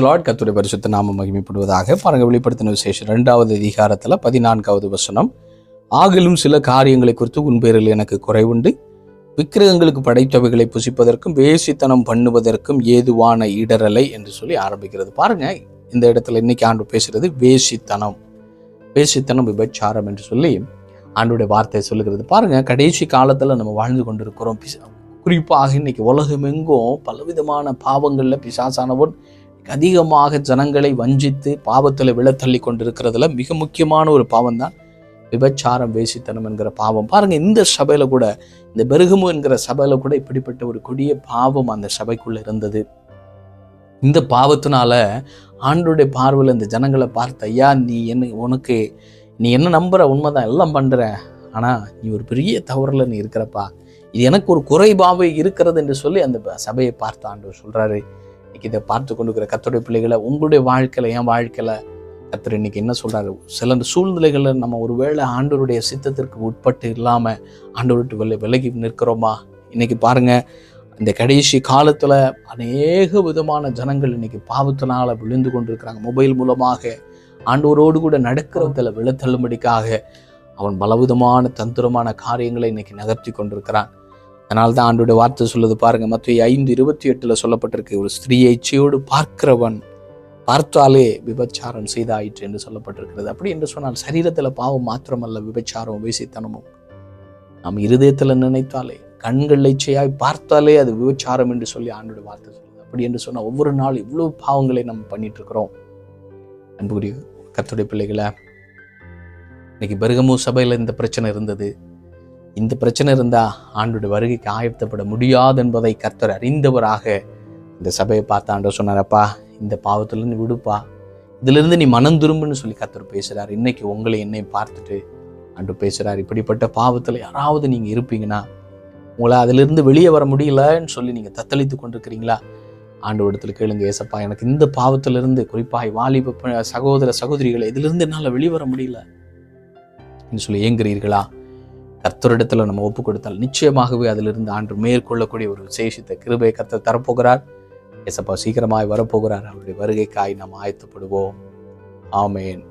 Lord கத்துடைய பரிசுத்த நாம மகிமைப்படுவதாக பாருங்க வெளிப்படுத்தின விசேஷம் ரெண்டாவது அதிகாரத்துல பதினான்காவது வசனம். ஆகிலும் சில காரியங்களை குறித்து உன் பேரில் எனக்கு குறைவுண்டு. விக்கிரகங்களுக்கு படைத்தவைகளை புசிப்பதற்கும் வேசித்தனம் பண்ணுவதற்கும் ஏதுவான இடரலை என்று சொல்லி ஆரம்பிக்கிறது. பாருங்க இந்த இடத்துல இன்னைக்கு ஆண்டு பேசுறது வேசித்தனம். வேசித்தனம் விபச்சாரம் என்று சொல்லி ஆண்டுடைய வார்த்தையை சொல்லுகிறது. பாருங்க கடைசி காலத்துல நம்ம வாழ்ந்து கொண்டிருக்கிறோம். குறிப்பாக இன்னைக்கு உலகமெங்கும் பலவிதமான பாவங்கள்ல பிசாசானவன் அதிகமாக ஜனங்களை வஞ்சித்து பாவத்தில் விழத்தள்ளி கொண்டிருக்கிறதுல மிக முக்கியமான ஒரு பாவம் தான் விபச்சாரம் வேசித்தனம் என்கிற பாவம். பாருங்க இந்த சபையில கூட இந்த பெருகமு என்கிற சபையில கூட இப்படிப்பட்ட ஒரு கொடிய பாவம் அந்த சபைக்குள்ள இருந்தது. இந்த பாவத்தினால ஆண்டுடைய பார்வையில் இந்த ஜனங்களை பார்த்த ஐயா நீ என்ன உனக்கு நீ என்ன நம்புற? உண்மைதான் எல்லாம் பண்ற ஆனா நீ ஒரு பெரிய தவறில் நீ இருக்கிறப்பா. இது எனக்கு ஒரு குறைபாவே இருக்கிறது என்று சொல்லி அந்த சபையை பார்த்த ஆண்டவர் சொல்றாரு. இன்னைக்கு இதை பார்த்து கொண்டிருக்கிற கத்தோடைய பிள்ளைகளை உங்களுடைய வாழ்க்கையில என் வாழ்க்கையில கத்தர் இன்னைக்கு என்ன சொல்றாரு? சில சூழ்நிலைகளை நம்ம ஒருவேளை ஆண்டவருடைய சித்தத்திற்கு உட்பட்டு இல்லாம ஆண்டவர் விலை விலகி நிற்கிறோமா? இன்னைக்கு பாருங்க இந்த கடைசி காலத்துல அநேக விதமான ஜனங்கள் இன்னைக்கு பாவத்தினால விழுந்து கொண்டிருக்கிறாங்க. மொபைல் மூலமாக ஆண்டவரோடு கூட நடக்கிறதில் விழத்தள்ளும்படிக்காக அவன் பலவிதமான தந்திரமான காரியங்களை இன்னைக்கு நகர்த்தி கொண்டிருக்கிறான். அதனால தான் ஆண்டோட வார்த்தை சொல்லுது பாருங்க மத்திய ஐந்து இருபத்தி எட்டுல சொல்லப்பட்டிருக்கு ஒரு ஸ்திரீயை இச்சையோடு பார்க்கிறவன் பார்த்தாலே விபச்சாரம் செய்தாயிற்று என்று சொல்லப்பட்டிருக்கிறது. அப்படி என்று சொன்னால் சரீரத்துல பாவம் மாத்திரமல்ல விபச்சாரம் வேசித்தனமும். நாம் இருதயத்துல நினைத்தாலே கண்கள் இச்சையாய் பார்த்தாலே அது விபச்சாரம் என்று சொல்லி ஆண்டோட வார்த்தை சொல்லுது. அப்படி என்று சொன்னால் ஒவ்வொரு நாள் இவ்வளவு பாவங்களை நம்ம பண்ணிட்டு இருக்கிறோம் அன்புக்குரிய கத்துடைய பிள்ளைகளை இன்னைக்கு பெருகமு சபையில இந்த பிரச்சனை இருந்தது. இந்த பிரச்சனை இருந்தா ஆண்டோட வருகைக்கு ஆயத்தப்பட முடியாது என்பதை கர்த்தர் அறிந்தவராக இந்த சபையை பார்த்து ஆண்டவர் சொன்னாரப்பா இந்த பாவத்திலேருந்து விடுப்பா. இதிலிருந்து நீ மனம் திரும்புன்னு சொல்லி கர்த்தர் பேசுகிறார் இன்னைக்கு உங்களை என்னை பார்த்துட்டு அன்று பேசுகிறார் இப்படிப்பட்ட பாவத்தில் யாராவது நீங்கள் இருப்பீங்கன்னா உங்களை அதிலிருந்து வெளியே வர முடியலன்னு சொல்லி நீங்கள் தத்தளித்து கொண்டிருக்கிறீங்களா? ஆண்டு இடத்துல கேளுங்க ஏசப்பா எனக்கு இந்த பாவத்திலிருந்து குறிப்பாக வாலிப சகோதர சகோதரிகளை இதிலிருந்து என்னால் வெளிவர முடியல. என்று சொல்லி ஏங்குறீர்களா? கர்த்தரிடத்தில் நம்ம ஒப்பு கொடுத்தால் நிச்சயமாகவே அதிலிருந்து ஆண்டு மேற்கொள்ளக்கூடிய ஒரு விசேஷித்த கிருபை கர்த்தர் தரப்போகிறார். எசப்பா சீக்கிரமாய் வரப்போகிறார். அவருடைய வருகைக்காய் நாம் ஆயத்தப்படுவோம். ஆமேன்.